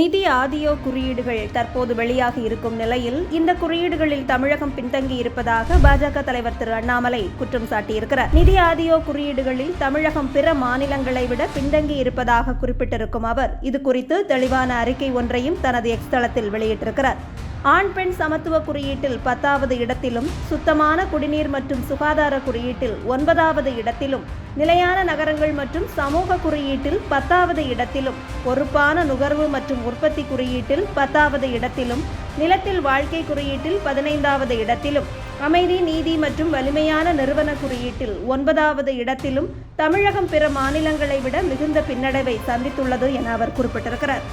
நிதி ஆதியோ குறியீடுகள் தற்போது வெளியாகி இருக்கும் நிலையில் இந்த குறியீடுகளில் தமிழகம் பின்தங்கி இருப்பதாக பாஜக தலைவர் திரு அண்ணாமலை குற்றம் சாட்டியிருக்கிறார். நிதி ஆதியோ குறியீடுகளில் தமிழகம் பிற மாநிலங்களை விட பின்தங்கி இருப்பதாக குறிப்பிட்டிருக்கும் அவர் இது குறித்து தெளிவான அறிக்கை ஒன்றையும் தனது எக்ஸ் தளத்தில் வெளியிட்டிருக்கிறார். ஆண் பெண் சமத்துவ குறியீட்டில் பத்தாவது இடத்திலும் சுத்தமான குடிநீர் மற்றும் சுகாதார குறியீட்டில் ஒன்பதாவது இடத்திலும் நிலையான நகரங்கள் மற்றும் சமூக குறியீட்டில் பத்தாவது இடத்திலும் பொறுப்பான நுகர்வு மற்றும் உற்பத்தி குறியீட்டில் பத்தாவது இடத்திலும் நிலத்தில் வாழ்க்கை குறியீட்டில் பதினைந்தாவது இடத்திலும் அமைதி நீதி மற்றும் வலிமையான நிறுவன குறியீட்டில் ஒன்பதாவது இடத்திலும் தமிழகம் பிற மாநிலங்களை விட மிகுந்த பின்னடைவை சந்தித்துள்ளது என அவர் குறிப்பிட்டிருக்கிறார்.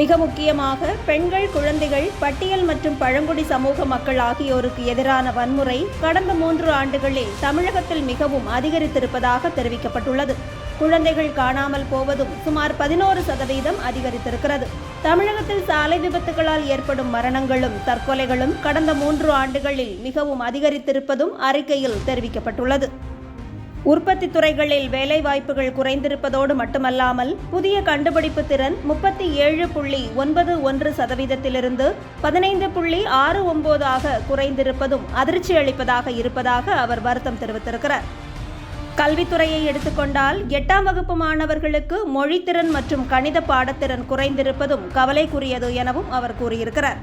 மிக முக்கியமாக பெண்கள் குழந்தைகள் பட்டியல் மற்றும் பழங்குடி சமூக மக்கள் ஆகியோருக்கு எதிரான வன்முறை கடந்த மூன்று ஆண்டுகளில் தமிழகத்தில் மிகவும் அதிகரித்திருப்பதாக தெரிவிக்கப்பட்டுள்ளது. குழந்தைகள் காணாமல் போவதும் சுமார் பதினோரு சதவீதம் அதிகரித்திருக்கிறது. தமிழகத்தில் சாலை விபத்துகளால் ஏற்படும் மரணங்களும் தற்கொலைகளும் கடந்த மூன்று ஆண்டுகளில் மிகவும் அதிகரித்திருப்பதும் அறிக்கையில் தெரிவிக்கப்பட்டுள்ளது. உற்பத்தி துறைகளில் வேலைவாய்ப்புகள் குறைந்திருப்பதோடு மட்டுமல்லாமல் புதிய கண்டுபிடிப்பு திறன் முப்பத்தி ஏழு புள்ளி ஒன்பது ஒன்று சதவீதத்திலிருந்து பதினைந்து புள்ளி ஆறு ஒன்பதாக குறைந்திருப்பதும் அதிர்ச்சி அளிப்பதாக இருப்பதாக அவர் வருத்தம் தெரிவித்திருக்கிறார். கல்வித்துறையை எடுத்துக்கொண்டால் எட்டாம் வகுப்பு மாணவர்களுக்கு மொழித்திறன் மற்றும் கணித பாடத்திறன் குறைந்திருப்பதும் கவலைக்குரியது எனவும் அவர் கூறியிருக்கிறார்.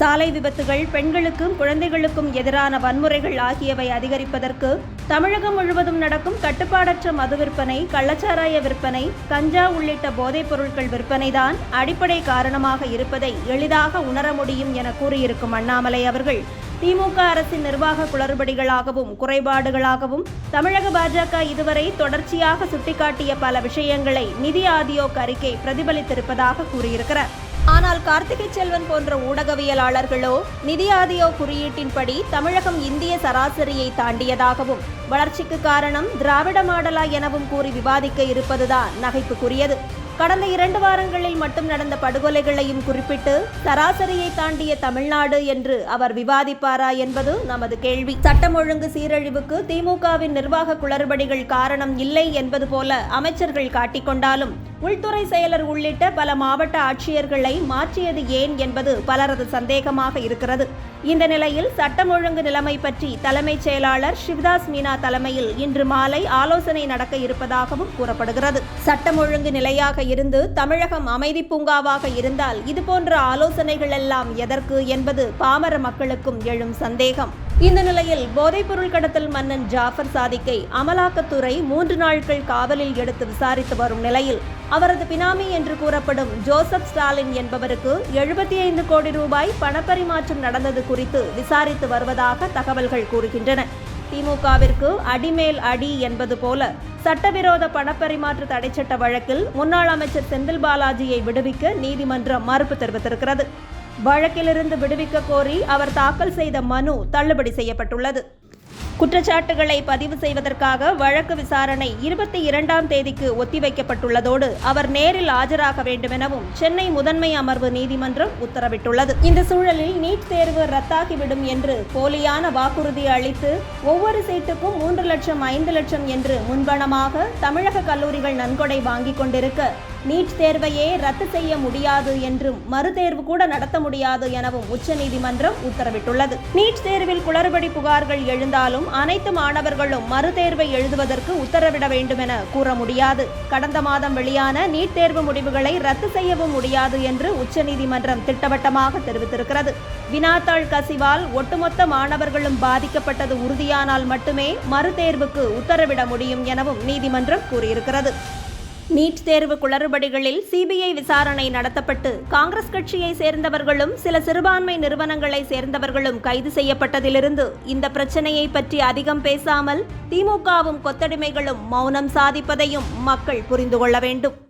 சாலை விபத்துகள் பெண்களுக்கும் குழந்தைகளுக்கும் எதிரான வன்முறைகள் ஆகியவை அதிகரிப்பதற்கு தமிழகம் முழுவதும் நடக்கும் கட்டுப்பாடற்ற மது விற்பனை கள்ளச்சாராய விற்பனை கஞ்சா உள்ளிட்ட போதைப் பொருட்கள் விற்பனைதான் அடிப்படை காரணமாக இருப்பதை எளிதாக உணர முடியும் என கூறியிருக்கும் அண்ணாமலை அவர்கள். திமுக அரசின் நிர்வாக குளறுபடிகளாகவும் குறைபாடுகளாகவும் தமிழக பாஜக இதுவரை தொடர்ச்சியாக சுட்டிக்காட்டிய பல விஷயங்களை நிதி ஆதியோக் அறிக்கை பிரதிபலித்திருப்பதாக கூறியிருக்கிறார். ஆனால் கார்த்திகை செல்வன் போன்ற ஊடகவியலாளர்களோ நிதி ஆதியோ குறியீட்டின்படி தமிழகம் இந்திய சராசரியை தாண்டியதாகவும் வளர்ச்சிக்கு காரணம் திராவிட மாடலா எனவும் கூறி விவாதிக்க இருப்பதுதான் நகைப்புக்குரியது. கடந்த இரண்டு வாரங்களில் மட்டும் நடந்த படுகொலைகளையும் குறிப்பிட்டு சராசரியை தாண்டிய தமிழ்நாடு என்று அவர் விவாதிப்பாரா என்பது நமது கேள்வி. சட்டம் ஒழுங்கு சீரழிவுக்கு திமுகவின் நிர்வாக குளறுபடிகள் காரணம் இல்லை என்பது போல அமைச்சர்கள் காட்டிக்கொண்டாலும் உள்துறை செயலர் உள்ளிட்ட பல மாவட்ட ஆட்சியர்களை மாற்றியது ஏன் என்பது பலரது சந்தேகமாக இருக்கிறது. இந்த நிலையில் சட்டம் ஒழுங்கு நிலைமை பற்றி தலைமைச் செயலாளர் சிவ்தாஸ் மீனா தலைமையில் இன்று மாலை ஆலோசனை நடக்க இருப்பதாகவும் கூறப்படுகிறது. சட்டம் ஒழுங்கு நிலையாக இருந்து தமிழகம் அமைதி பூங்காவாக இருந்தால் இதுபோன்ற ஆலோசனைகள் எல்லாம் எதற்கு என்பது பாமர மக்களுக்கும் எழும் சந்தேகம். இந்த நிலையில் போதைப்பொருள் கடத்தல் மன்னன் ஜாஃபர் சாதிக்கை அமலாக்கத்துறை மூன்று நாட்கள் காவலில் எடுத்து விசாரித்து வரும் நிலையில் அவரது பினாமி என்று கூறப்படும் ஜோசப் ஸ்டாலின் என்பவருக்கு எழுபத்தி ஐந்து கோடி ரூபாய் பணப்பரிமாற்றம் நடந்தது குறித்து விசாரித்து வருவதாக தகவல்கள் கூறுகின்றன. திமுகவிற்கு அடிமேல் அடி என்பது போல சட்டவிரோத பணப்பரிமாற்ற தடைச்சட்ட வழக்கில் முன்னாள் அமைச்சர் செந்தில் பாலாஜியை விடுவிக்க நீதிமன்றம் மறுப்பு தெரிவித்திருக்கிறது. வழக்கிலிருந்து விடுவிக்க கோரி அவர் தாக்கல் செய்த மனு தள்ளுபடி செய்யப்பட்டுள்ளது. குற்றச்சாட்டுகளை பதிவு செய்வதற்காக வழக்கு விசாரணை இருபத்தி இரண்டாம் தேதிக்கு ஒத்திவைக்கப்பட்டுள்ளதோடு அவர் நேரில் ஆஜராக வேண்டுமெனவும் சென்னை முதன்மை அமர்வு நீதிமன்றம் உத்தரவிட்டுள்ளது. இந்த சூழலில் நீட் தேர்வு ரத்தாகிவிடும் என்று போலியான வாக்குறுதி அளித்து ஒவ்வொரு சீட்டுக்கும் மூன்று லட்சம் ஐந்து லட்சம் என்று முன்பணமாக தமிழக கல்லூரிகள் நன்கொடை வாங்கிக் கொண்டிருக்க நீட் தேர்வையே ரத்து செய்ய முடியாது என்றும் மறுதேர்வு கூட நடத்த முடியாது எனவும் உச்சநீதிமன்றம் உத்தரவிட்டுள்ளது. நீட் தேர்வில் குளறுபடி புகார்கள் எழுந்தாலும் அனைத்து மாணவர்களும் மறுதேர்வை எழுதுவதற்கு உத்தரவிட வேண்டும் என கூற முடியாது. கடந்த மாதம் வெளியான நீட் தேர்வு முடிவுகளை ரத்து செய்யவும் முடியாது என்று உச்சநீதிமன்றம் திட்டவட்டமாக தெரிவித்திருக்கிறது. வினாத்தாள் கசிவால் ஒட்டுமொத்த மாணவர்களும் பாதிக்கப்பட்டது உறுதியானால் மட்டுமே மறுதேர்வுக்கு உத்தரவிட முடியும் எனவும் நீதிமன்றம் கூறியிருக்கிறது. நீட் தேர்வு குளறுபடிகளில் சிபிஐ விசாரணை நடத்தப்பட்டு காங்கிரஸ் கட்சியை சேர்ந்தவர்களும் சில சிறுபான்மை நிறுவனங்களை சேர்ந்தவர்களும் கைது செய்யப்பட்டதிலிருந்து இந்த பிரச்சனையை பற்றி அதிகம் பேசாமல் திமுகவும் கொத்தடிமைகளும் மௌனம் சாதிப்பதையும் மக்கள் புரிந்து கொள்ள வேண்டும்.